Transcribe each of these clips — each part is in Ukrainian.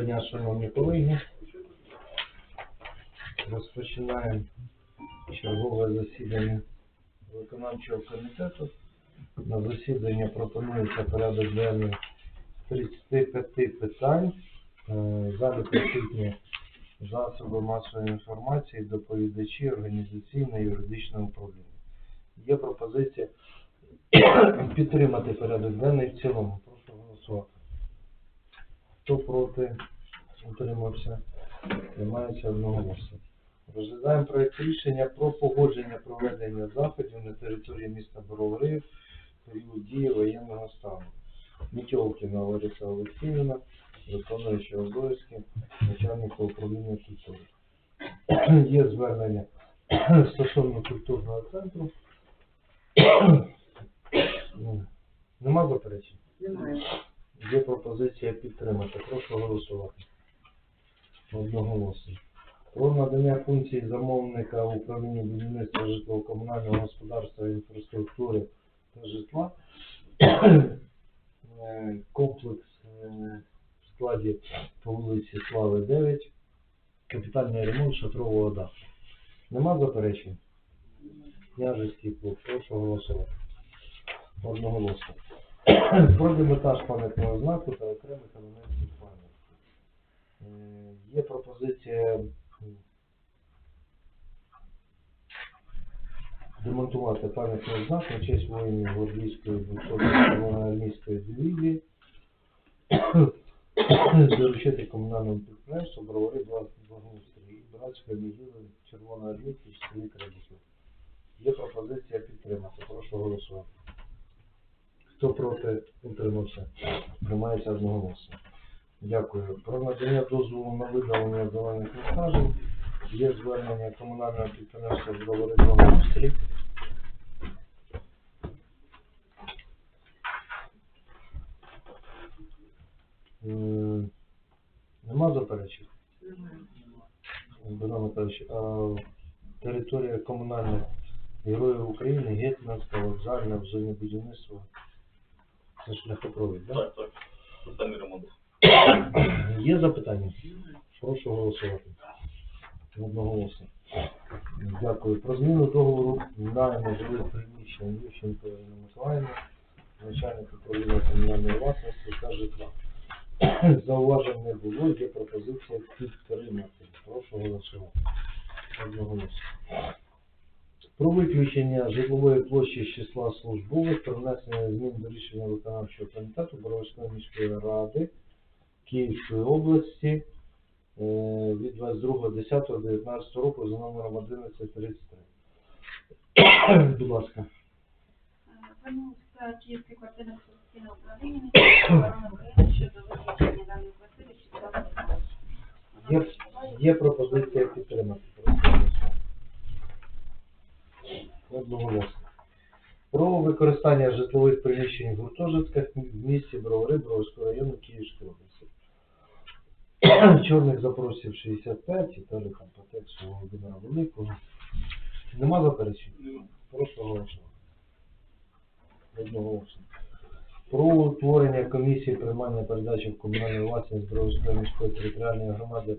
Доброго дня, шановні колеги. Розпочинаємо чергове засідання виконавчого комітету. На засідання пропонується порядок денний 35 питань. Е, залі присутні засоби масової інформації, доповідачі, організаційне і юридичне управління. Є пропозиція підтримати порядок денний в цілому. Прошу голосувати. Хто проти? Утримався. Приймається одноголосно. Розглядаємо проєкт рішення про погодження проведення заходів на території міста Бровари в період дії воєнного стану. Мітьолкіна Лариса Олексіївна, виконуюча обов'язки начальника управління культури. Є звернення стосовно культурного центру. Нема заперечень? Немає. Є пропозиція підтримати. Прошу голосувати. Одноголосно. Про надання функцій замовника управління будівництва житлово-комунального господарства, інфраструктури та житла. Е, Комплекс е, в складі по вулиці Слави 9. Капітальний ремонт шатрового даху. Нема заперечень? Княжицький клуб. Прошу голосувати. Одноголосно. Про демонтаж пам'ятного знаку та окремих елементів пам'ятки. Е, Є пропозиція демонтувати пам'ятний знак на честь воїнів Гвардійської 200-ї армійської дивізії, доручити комунальному підприємству Бровари благоустрій і братської могили Червоної армійки в селі Крадіків. Є пропозиція підтримати. Прошу голосувати. Хто проти утримався? Приймається одноголосно. Дякую. Про надання дозволу на видалення зелених насаджень. Є звернення комунального підприємства Бровари благоустрій. М, Нема заперечень? Богдан Михайлович, а територія комунальних героїв України, вокзальна, в зоні Це шляхопровід, так? Так, так. Тотальний ремонт. Є запитання? Прошу голосувати. Одноголосно. Дякую. Про зміну договору найму жилих приміщень Ющенко Ірина Миколаївна, начальник управління комунальної власності та житла. Зауважень не було, є пропозиція підтримати. Прошу голосувати. Одноголосно. Про виключення житлової площі з числа службових та внесення змін до рішення виконавчого комітету Боровської міської ради Київської області е, від 22.10.19 року за номером 1133. Будь ласка. Звернувся Київське квартирне конституційне управління оборони України щодо виключення даної квартири з числа службових. Є, є пропозиція підтримати. Прошу голосувати. Одноголосно. Про використання житлових приміщень в гуртожитках в місті Бровари Броварського району Київської області. Чорних запросів 65, і далі там по тексту Володимира Великого. Нема заперечень? Прошу голосувати. Одноголосно. Про утворення комісії приймання передачі в комунальну власність Бровської міської територіальної громади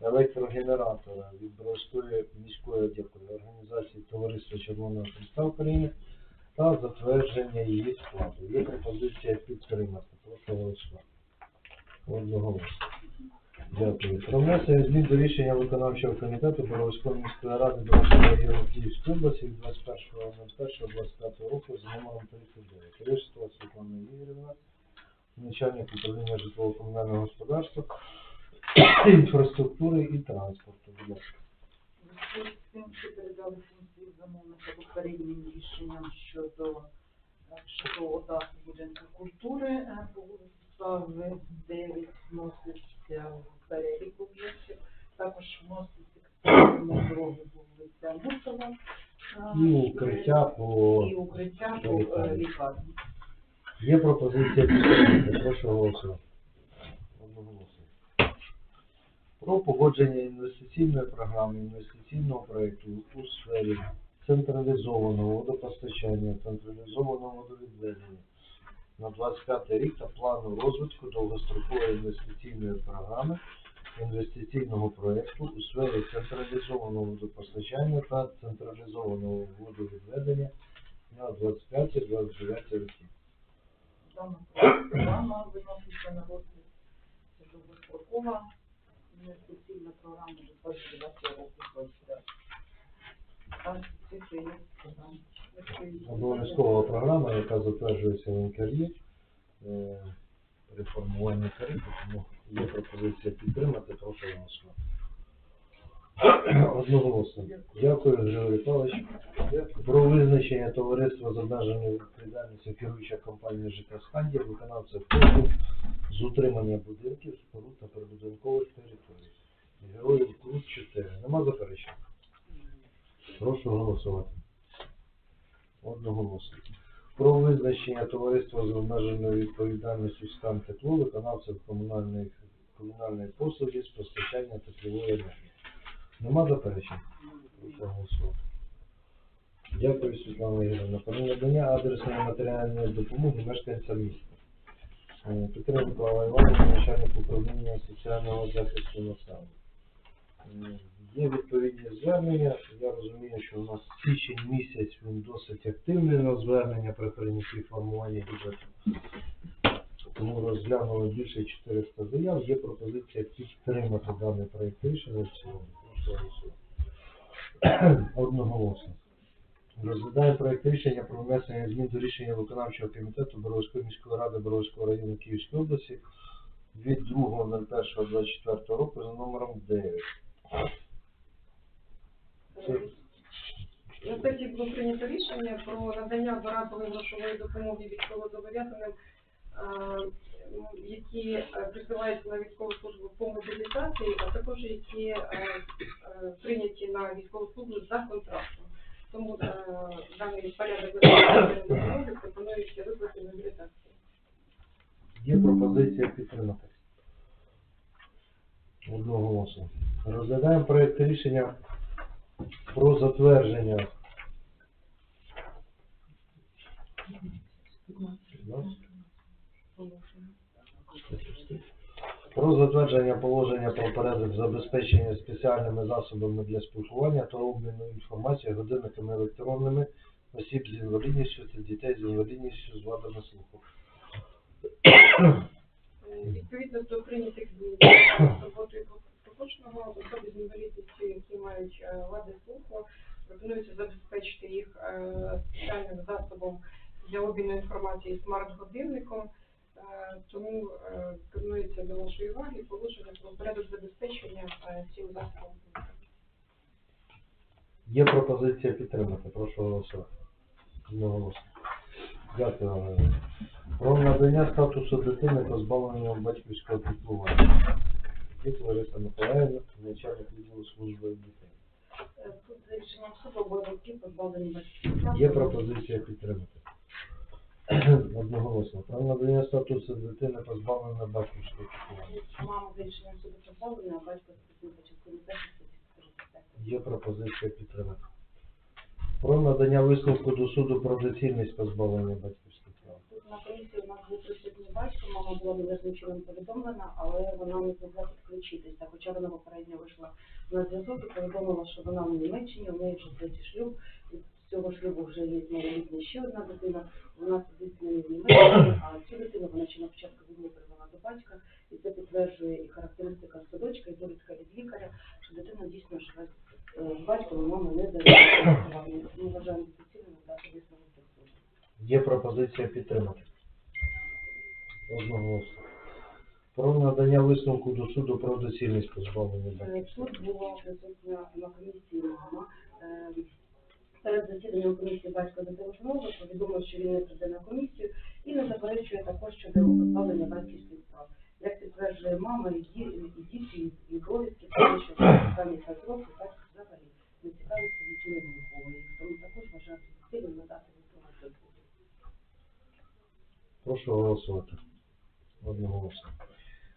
електрогенератора від Бровської міської дякую, організації Товариства Червоного Христа України та затвердження її складу. Є пропозиція підтримати. Прошу голосувати. Одноголосно. Дякую. Про внесення змін до рішення виконавчого комітету Боровської міської ради Бровського району Київської області від 21.01.25 року з номером 39. Решетова Світлана Ігорівна, начальник управління житлово-комунального господарства, інфраструктури і транспорту. Будь ласка. Тим, що передали функції замовника попереднім рішенням щодо е, школи будинку культури е, по вулиці Слави 9 вноситься в перелік об'єктів. Також вноситься на дороги вулиця Мусова. е, І укриття по і укриття по лікарні. е. Є пропозиція. Прошу голосувати. Одноголосно. Про погодження інвестиційної програми інвестиційного проєкту у сфері централізованого водопостачання, централізованого водовідведення, на 25 рік та плану розвитку довгострокової інвестиційної програми інвестиційного проєкту у сфері централізованого водопостачання та централізованого водовідведення на 25-29 роки. Дана програма виноситься на розгляд. Довгострокова інвестиційна програма до 29 року 25. Там. Обов'язкова програма, яка затверджується в НКРІ реформування тарифу, тому є пропозиція підтримати, прошу голосувати. Одноголосно. Дякую, Григорій Павлович. Про визначення товариства з обмеженою відповідальністю керуюча компанія ЖК «Скандія», виконавця послуг з утримання будинків, споруд та прибудинкових територій. Героїв Крут 4. Нема заперечень? Прошу голосувати. Одноголосно. Про визначення товариства з обмеженою відповідальністю стан тепло виконавців комунальної, комунальної послуги з постачання теплової енергії. Нема заперечень? Прошу голосувати. Дякую, Світлана Ігорівна. Про надання адресної матеріальної допомоги мешканцям міста. Е, Петро Микола Іванович, начальник управління соціального захисту населення. Е, Є відповідні звернення. Я розумію, що у нас січень місяць він досить активний на звернення при прийнятті формування бюджету. Тому розглянули більше 400 заяв. Є пропозиція підтримати даний проєкт рішення в цілому. Одноголосно. Розглядаємо проєкт рішення про внесення змін до рішення виконавчого комітету Боровської міської ради Боровського району Київської області від 2.01.24 року за номером 9. На сесії було прийнято рішення про надання одноразової грошової допомоги військовозобов'язаним, які е, присилаються на військову службу по мобілізації, а також які е, е, прийняті на військову службу за контрактом. Тому е, даний порядок виконання пропонується виплати мобілізації. Є пропозиція підтримати. Одноголосно. Розглядаємо проєкт рішення про затвердження. Про затвердження положення про порядок забезпечення спеціальними засобами для спілкування та обміну інформацією, годинниками електронними осіб з інвалідністю та дітей з інвалідністю з вадами слуху. Відповідно до прийнятих змін поточного особи з інвалідністю, які мають е, вади слуху, пропонується забезпечити їх е, спеціальним засобом для обміну інформації смарт-годинником. Е, Тому е, пропонується до вашої уваги положення про порядок забезпечення е, цим засобом. Є пропозиція підтримати. Прошу голосувати. Одноголосно. Дякую, Олена. Про надання статусу дитини позбавлення батьківського піклування. Діти Лариса Миколаївна, начальник відділу служби дітей. Е, Тут за рішенням суду позбавлені батьківських. Є пропозиція підтримати. Одноголосно. Про надання статусу дитини позбавлення батьківського піклування. Мама рішенням суду позбавлена, а батько специфічний частини захисту Є пропозиція підтримати. Про надання висновку до суду про доцільність позбавлення батьківських прав. Тут на комісії у нас був присутній батько, мама була належним чином повідомлена, але вона не змогла підключитися, хоча вона попередньо вийшла на зв'язок і повідомила, що вона в Німеччині, у неї вже третій шлюб, цього шлюбу вже є малолітня ще одна дитина, вона сидить в Німеччині, а цю дитину вона ще на початку війни привела до батька, і це підтверджує і характеристика садочка, і довідка від лікаря, що дитина дійсно живе е, з батьком, і мама не зареєстрована. Ми вважаємо доцільним дати висновок суду. Є пропозиція підтримати. Одноголосно. Про надання висновку до суду про доцільність позбавлення Е, Тут була присутня на комісії мама. Перед засіданням комісії батько зателефонував, повідомив, що він не прийде на комісію і не заперечує також щодо позбавлення батьківських прав. Як підтверджує мама, і діти, і- довідки, те, що останні 5 років батько взагалі не цікавиться дітьми не. Тому також вважаю доцільним надати до. Прошу голосувати. Одноголосно.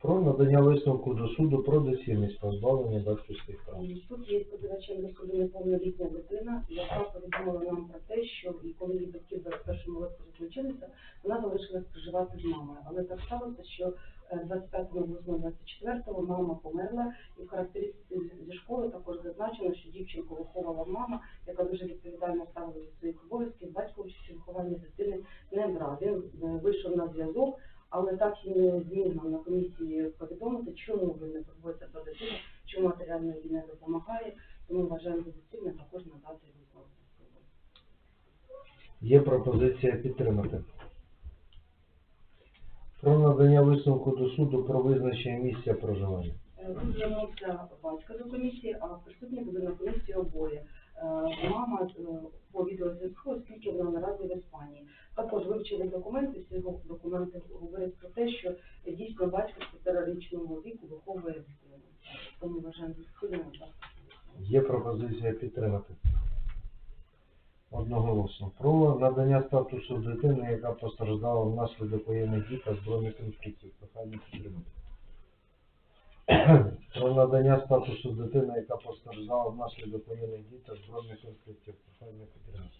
Про надання висновку до суду про доцільність позбавлення батьківських прав. Тут є подавачем до суду неповнолітня дитина, яка повідомила нам про те, що і коли її батьки в 21 році розлучилися, вона залишилась проживати з мамою. Але так сталося, що е, 25.08.24 мама померла, і в характеристиці зі школи також зазначено, що дівчинку виховувала мама, яка дуже відповідально ставилася до своїх обов'язків. Батько участі в вихованні дитини не брав. Він е, вийшов на зв'язок, але так і не зміг нам на комісії повідомити, чому він не турбується про дитину, чому матеріально їй не допомагає, тому вважаємо за доцільне також надати висновок. Є пропозиція підтримати. Про надання висновку до суду про визначення місця проживання. Е, Тут звернувся батько до комісії, а присутні були на комісії обоє. Е, Мама е, по відеозв'язку, оскільки вона наразі в Іспанії. Також вивчили документи, всі документи говорять про те, що дійсно батько з п'ятирічного віку виховує дитину. Тому вважаємо надати. Є пропозиція підтримати. Одноголосно. Про надання статусу дитини, яка постраждала внаслідок воєнних дій та збройних конфліктів. Прохання підтримати. Про надання статусу дитини, яка постраждала внаслідок воєнних дій та збройних конфліктів. Прохання підтримати.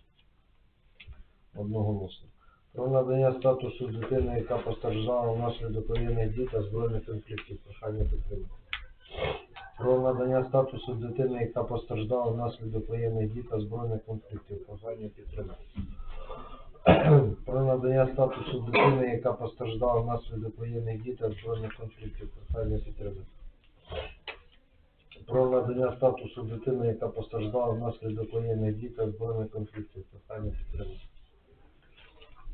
Одноголосно. Про надання статусу дитини, яка постраждала внаслідок воєнних дій та збройних конфліктів. Прохання підтримати. Про надання статусу дитини, яка постраждала внаслідок воєнних дій та збройних конфліктів. Прохання підтримати. Про надання статусу дитини, яка постраждала внаслідок воєнних дій та збройних конфліктів. Прохання підтримати. Про надання статусу дитини, яка постраждала внаслідок воєнних дій та збройних конфліктів. Прохання підтримати.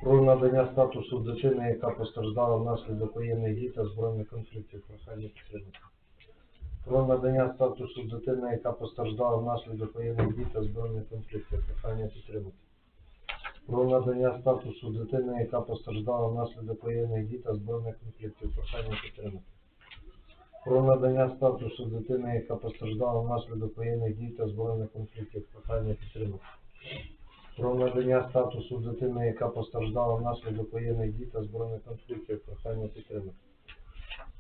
Про надання статусу дитини, яка постраждала внаслідок воєнних дій та збройних конфліктів. Прохання підтримати. Про надання статусу дитини, яка постраждала внаслідок воєнних дій та збройних конфліктів. Прохання підтримати. Про надання статусу дитини, яка постраждала внаслідок воєнних дій та збройних конфліктів. Прохання підтримати. Про надання статусу дитини, яка постраждала внаслідок воєнних дій та збройних конфліктів. Прохання підтримати. Про надання статусу дитини, яка постраждала внаслідок воєнних дій та збройних конфліктів. Прохання підтримати.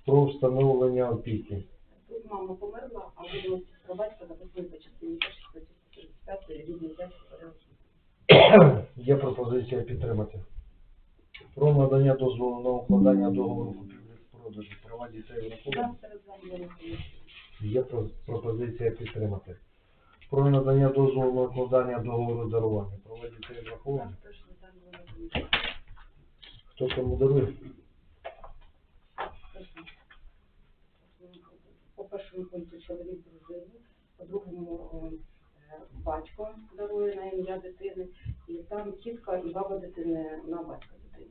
Про встановлення опіки. Тут мама померла, а про батька записані по частині першій статті 135 рідний дядько порядку. Є пропозиція підтримати. Про надання дозволу на укладання договору купівлі-продажу права дітей враховані. Так, є пропозиція підтримати. Про надання дозволу на укладання договору дарування права дітей розглянули на. Хто кому дарує? По першому пункту чоловік дружину, по другому батько дарує на ім'я дитини, і там тітка і баба дитини на батька дитини.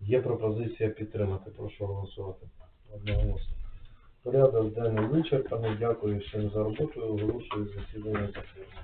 Є пропозиція підтримати. Прошу голосувати. Одноголосно. Порядок денний вичерпаний. Дякую всім за роботу. Оголошую засідання закритим.